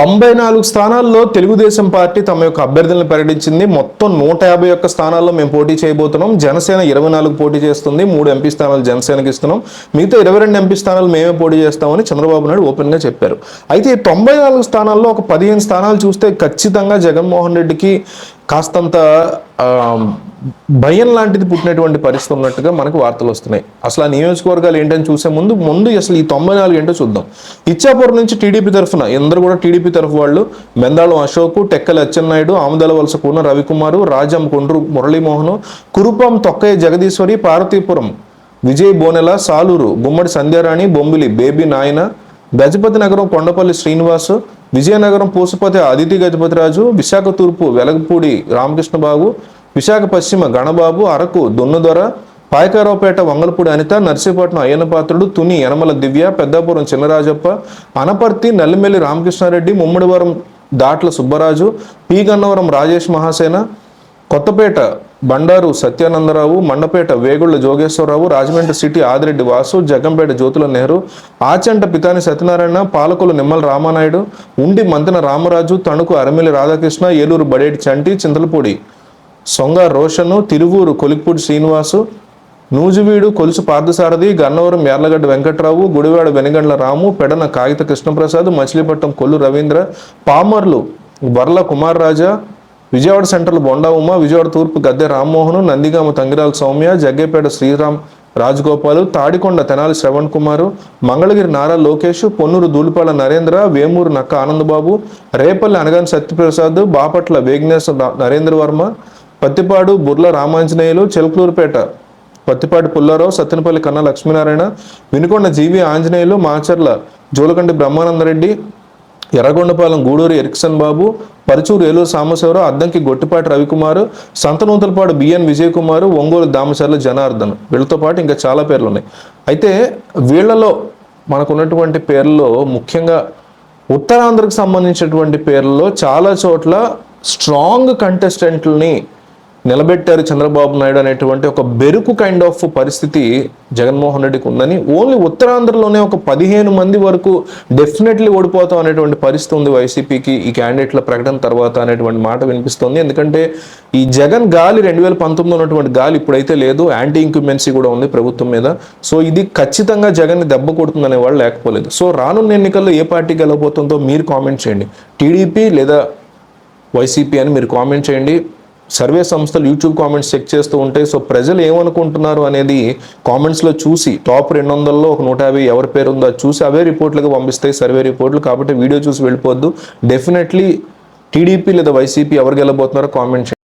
తొంభై నాలుగు స్థానాల్లో తెలుగుదేశం పార్టీ తమ యొక్క అభ్యర్థులను ప్రకటించింది. మొత్తం నూట యాభై ఒక్క స్థానాల్లో మేము పోటీ చేయబోతున్నాం. జనసేన ఇరవై నాలుగు పోటీ చేస్తుంది. మూడు ఎంపీ స్థానాలు జనసేనకి ఇస్తున్నాం. మిగతా ఇరవై రెండు ఎంపీ స్థానాలు మేమే పోటీ చేస్తామని చంద్రబాబు నాయుడు ఓపెన్గా చెప్పారు. అయితే తొంభై నాలుగు స్థానాల్లో ఒక పదిహేను స్థానాలు చూస్తే ఖచ్చితంగా జగన్మోహన్ రెడ్డికి కాస్తంత భయం లాంటిది పుట్టినటువంటి పరిస్థితి ఉన్నట్టుగా మనకు వార్తలు వస్తున్నాయి. అసలు ఆ నియోజకవర్గాలు ఏంటని చూసే ముందు ముందు అసలు ఈ తొంభై నాలుగు ఏంటో చూద్దాం. ఇచ్చాపురం నుంచి టీడీపీ తరఫున అందరూ కూడా టీడీపీ తరఫు వాళ్ళు మెందాళం అశోక్ టెక్కల అచ్చెన్నాయుడు ఆముదల వలస కూన రవికుమారు రాజం కొండ్రు మురళీమోహన్ కురుపం తొక్కయ్య జగదీశ్వరి పార్వతీపురం విజయ్ బోనెల సాలూరు గుమ్మడి సంధ్యారాణి బొంబిలి బేబీ నాయన గజపతి నగరం కొండపల్లి శ్రీనివాస్ విజయనగరం పూసపతి అదితి గజపతిరాజు విశాఖ తూర్పు వెలగపూడి రామకృష్ణబాబు విశాఖ పశ్చిమ గణబాబు అరకు దొన్నుదొర పాయకారావుపేట వంగలపూడి అనిత నర్సీపట్నం అయ్యన్నపాత్రుడు తుని యనమల దివ్య పెద్దాపురం చిన్నరాజప్ప అనపర్తి నల్లిమెల్లి రామకృష్ణారెడ్డి ముమ్మడివరం దాట్ల సుబ్బరాజు పి గన్నవరం రాజేష్ మహాసేన కొత్తపేట బండారు సత్యానందరావు మండపేట వేగుళ్ళ జోగేశ్వరరావు రాజమండ్రి సిటీ ఆదిరెడ్డి వాసు జగ్గంపేట జ్యోతుల నెహ్రూ ఆచంట పితాని సత్యనారాయణ పాలకులు నిమ్మల రామానాయుడు ఉండి మంతెన రామరాజు తణుకు అరమిలి రాధాకృష్ణ ఏలూరు బడేటి చంటి చింతలపూడి సొంగ రోషను తిరువూరు కొలిక్పూడి శ్రీనివాసు నూజివీడు కొలుసు పార్థసారథి గన్నవరం యార్లగడ్డ వెంకట్రావు గుడివాడ వెనగండ్ల రాము పెడన కాగిత కృష్ణప్రసాద్ మచిలీపట్నం కొల్లు రవీంద్ర పామర్లు వర్ల కుమార్ రాజా విజయవాడ సెంట్రల్ బొండా ఉమ విజయవాడ తూర్పు గద్దె రామ్మోహన్ నందిగామ తంగిరాల సౌమ్య జగ్గేపేట శ్రీరామ్ రాజగోపాలు తాడికొండ తెనాలి శ్రవణ్ కుమారు మంగళగిరి నారా లోకేష్ పొన్నూరు దూలిపాల నరేంద్ర వేమూరు నక్క Anandababu Repalle Anagani Satyaprasad Bapatla వేగ్నేశ Narendra Varma Pattipadu Burla Ramanjaneyulu Chilakaluripet Prathipati Pullarao Sattenapalli Kanna Lakshminarayana Vinukonda GV Anjaneyulu Macherla Julakanti Brahmanandareddy Yerragondapalem Guduru Erickson Babu Parchur Eluri Sambasivarao Addanki Gottipati Ravikumar Santhanuthalapadu BN Vijay Kumar Ongole Damacharla Janardhan. వీళ్ళతో పాటు ఇంకా చాలా పేర్లు ఉన్నాయి అయితే వీళ్ళలో మనకున్నటువంటి పేర్లలో ముఖ్యంగా ఉత్తరాంధ్రకు సంబంధించినటువంటి పేర్లలో చాలా చోట్ల స్ట్రాంగ్ కంటెస్టెంట్లని నిలబెట్టారు చంద్రబాబు నాయుడు అనేటువంటి ఒక బెరుకు కైండ్ ఆఫ్ పరిస్థితి జగన్మోహన్ రెడ్డికి ఉందని ఓన్లీ ఉత్తరాంధ్రలోనే ఒక పదిహేను మంది వరకు డెఫినెట్లీ ఓడిపోతాం అనేటువంటి పరిస్థితి ఉంది వైసీపీకి ఈ క్యాండిడేట్ల ప్రకటన తర్వాత అనేటువంటి మాట వినిపిస్తుంది. ఎందుకంటే ఈ జగన్ గాలి రెండు వేల పంతొమ్మిది ఉన్నటువంటి గాలి ఇప్పుడైతే లేదు యాంటీ ఇంక్యుమెన్సీ కూడా ఉంది ప్రభుత్వం మీద. సో ఇది ఖచ్చితంగా జగన్ దెబ్బ కొడుతుందనే వాళ్ళు లేకపోలేదు. సో రానున్న ఎన్నికల్లో ఏ పార్టీ గెలవబోతుందో మీరు కామెంట్ చేయండి. టీడీపీ లేదా వైసీపీ అని మీరు కామెంట్ చేయండి. సర్వే సంస్థలు యూట్యూబ్ కామెంట్స్ చెక్ చేస్తూ ఉంటాయి సో ప్రజలు ఏమనుకుంటున్నారు? అనేది కామెంట్స్లో చూసి టాప్ రెండు వందల్లో ఒక నూట యాభై ఎవరి పేరు ఉందో చూసి అవే రిపోర్ట్లుగా పంపిస్తాయి సర్వే రిపోర్ట్లు కాబట్టి వీడియో చూసి వెళ్ళిపోద్దు. డెఫినెట్లీ టీడీపీ లేదా వైసీపీ ఎవరు గెలబోతున్నారో కామెంట్ చేయండి.